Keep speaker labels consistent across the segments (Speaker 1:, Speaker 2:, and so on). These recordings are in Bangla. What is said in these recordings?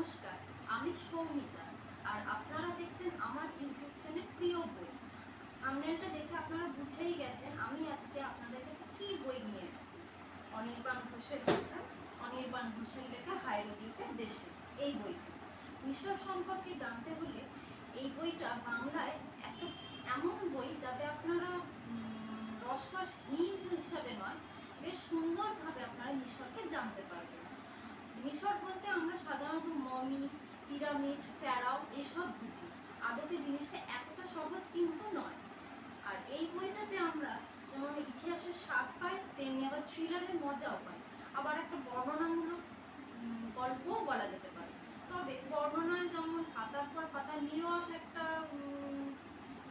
Speaker 1: নমস্কার, আমি সৌমিতা আর আপনারা দেখছেন আমার ইউটিউব চ্যানেল প্রিয় বই। থামনেলটা দেখে আপনারা বুঝেই গেছেন আমি আজকে আপনাদের কাছে কি বই নিয়ে এসেছি। অনির্বাণ ঘোষের লেখা, অনির্বাণ ঘোষের লেখা হাইরোগ্লিফের দেশে, এই বইটা। মিশর সম্পর্কে জানতে হলে এই বইটা বাংলায় একটা এমন বই যাতে আপনারা রসবাসহীন হিসাবে নয়, বেশ সুন্দরভাবে আপনারা মিশরকে জানতে পারবেন। মিশর বলতে আমরা সাধারণত মমি, পিরামিড, ফেরাও এসব বুঝি। আদপে জিনিসটা এতটা সহজ কিন্তু নয়। আর এই বইটাতে আমরা যেমন ইতিহাসের স্বাদ পাই, তেমনি আবার থ্রিলারের মজাও পাই। আবার একটা বর্ণনামূলক গল্পও বলা যেতে পারে। তবে বর্ণনায় যেমন পাতার পর পাতা নিরস একটা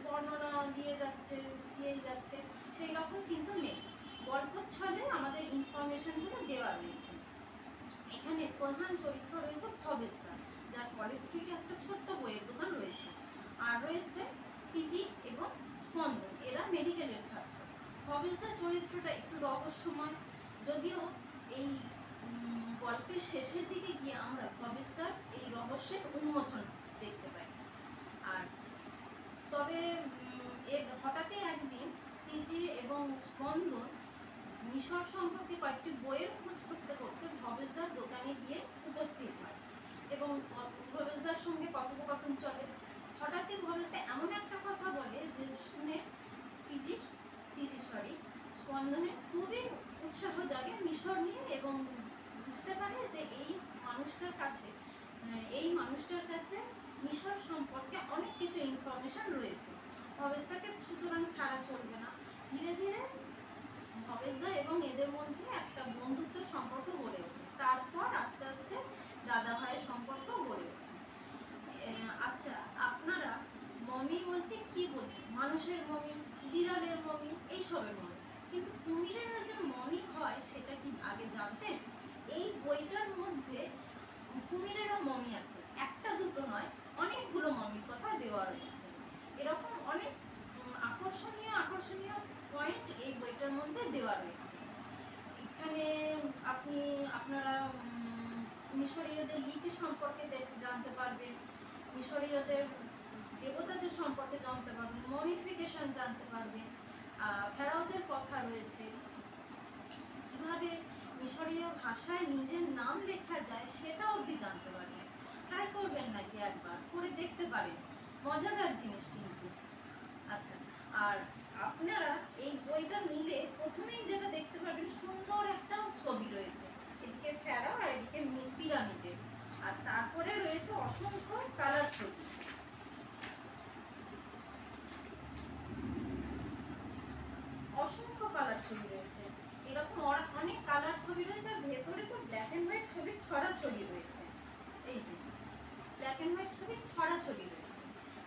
Speaker 1: বর্ণনা দিয়ে যাচ্ছে, দিয়েই যাচ্ছে, সেই রকম কিন্তু নেই। গল্প ছলে আমাদের ইনফরমেশনগুলো দেওয়া রয়েছে। এখানে প্রধান চরিত্র রয়েছে ভবেশদা যার কলেজ স্ট্রিটে একটা ছোট্ট বইয়ের দোকান রয়েছে। আর রয়েছে পিজি এবং স্পন্দন, এরা মেডিকেলের ছাত্র। ভবেশদার চরিত্রটা একটু রহস্যময়, যদিও এই গল্পের শেষের দিকে গিয়ে আমরা ভবেশদার এই রহস্যের উন্মোচন দেখতে পাই। আর তবে এর হঠাৎই একদিন পিজি এবং স্পন্দন মিশর সম্পর্কে কয়েকটি বইয়ের খোঁজ করতে করতে ভবেশদার দোকানে গিয়ে উপস্থিত হয় এবং ভবেশদার সঙ্গে কথোপকথন চলে। হঠাৎই ভবেশদা এমন একটা কথা বলে যে শুনে পিজি পিজি সরি স্পন্দনের খুবই উৎসাহ জাগে মিশর নিয়ে এবং বুঝতে পারে যে এই মানুষটার কাছে এই মানুষটার কাছে মিশর সম্পর্কে অনেক কিছু ইনফরমেশন রয়েছে। ভবেশদাকে সুতরাং ছাড়া চলবে না। ধীরে ধীরে ভবেশদা এবং এদের মধ্যে একটা বন্ধুত্ব সম্পর্ক গড়ে ওঠে। তারপর আস্তে আস্তে দাদা ভাইয়ের সম্পর্ক গড়ে আচ্ছা আপনারা মমি বলতে কি বোঝেন? মানুষের মমি, বিড়ালের মমি, এইসবের মমি। কিন্তু কুমিরের যে মমি হয়, সেটা কি আগে জানতেন? এই বইটার মধ্যে কুমিরেরও মমি আছে। একটা দুটো নয়, অনেকগুলো মমির কথা দেওয়া রয়েছে। এরকম অনেক আকর্ষণীয় আকর্ষণীয় পয়েন্ট এই বইটার মধ্যে দেওয়া রয়েছে। এখানে আপনি, আপনারা মিশরীয়দের লিপি সম্পর্কে জানতে পারবেন মিশরীয়দের দেবতাদের সম্পর্কে জানতে পারবেন মমিফিকেশন জানতে পারবেন ফেরাওদের কথা রয়েছে। কীভাবে মিশরীয় ভাষায় নিজের নাম লেখা যায় সেটা অবধি জানতে পারবেন ট্রাই করবেন নাকি একবার? করে দেখতে পারেন। মজাদার জিনিস কিন্তু। আচ্ছা আর আপনারা এই বইটা নিলে প্রথমেই যেটা দেখতে পারবেন, সুন্দর একটা আর তারপরে রয়েছে অসংখ্য কালার ছবি। অসংখ্য কালার ছবি রয়েছে। এরকম অনেক কালার ছবি রয়েছে, আর ভেতরে তো ব্ল্যাক অ্যান্ড হোয়াইট ছবির ছড়া ছবি রয়েছে। এই যে ব্ল্যাক অ্যান্ড হোয়াইট ছবির ছড়া ছবি রয়েছে।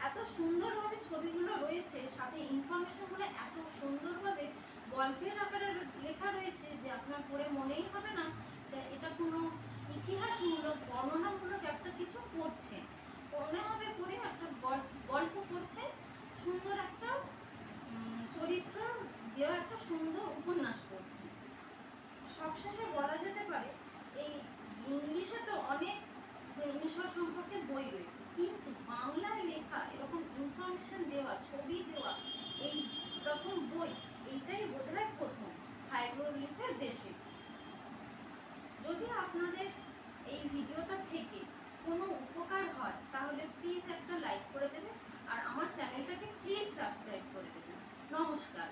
Speaker 1: এত সুন্দরভাবে ছবিগুলো রয়েছে, সাথে ইনফরমেশনগুলো এত সুন্দরভাবে গল্পের আকারে লেখা রয়েছে যে আপনার পড়ে মনেই হবে না যে এটা কোনো বর্ণনামূলক একটা কিছু পড়ছে মনে হবে পড়ে একটা গল- গল্প পড়ছে সুন্দর একটা চরিত্র দেওয়া একটা সুন্দর উপন্যাস পড়ছে। সবশেষে বলা যেতে পারে, এই ইংলিশে তো অনেক মিশর সম্পর্কে বই রয়েছে। কিন্তু বাংলায় লেখা এরকম ইনফরমেশন দেওয়া, ছবি দেওয়া, এই রকম বই, এইটাই বোধহয় প্রথম হাইগ্রোলিফের দেশে। যদি আপনাদের এই ভিডিওটা থেকে কোনো উপকার হয়, তাহলে প্লিজ একটা লাইক করে দেবে আর আমার চ্যানেলটাকে প্লিজ সাবস্ক্রাইব করে দেবে নমস্কার।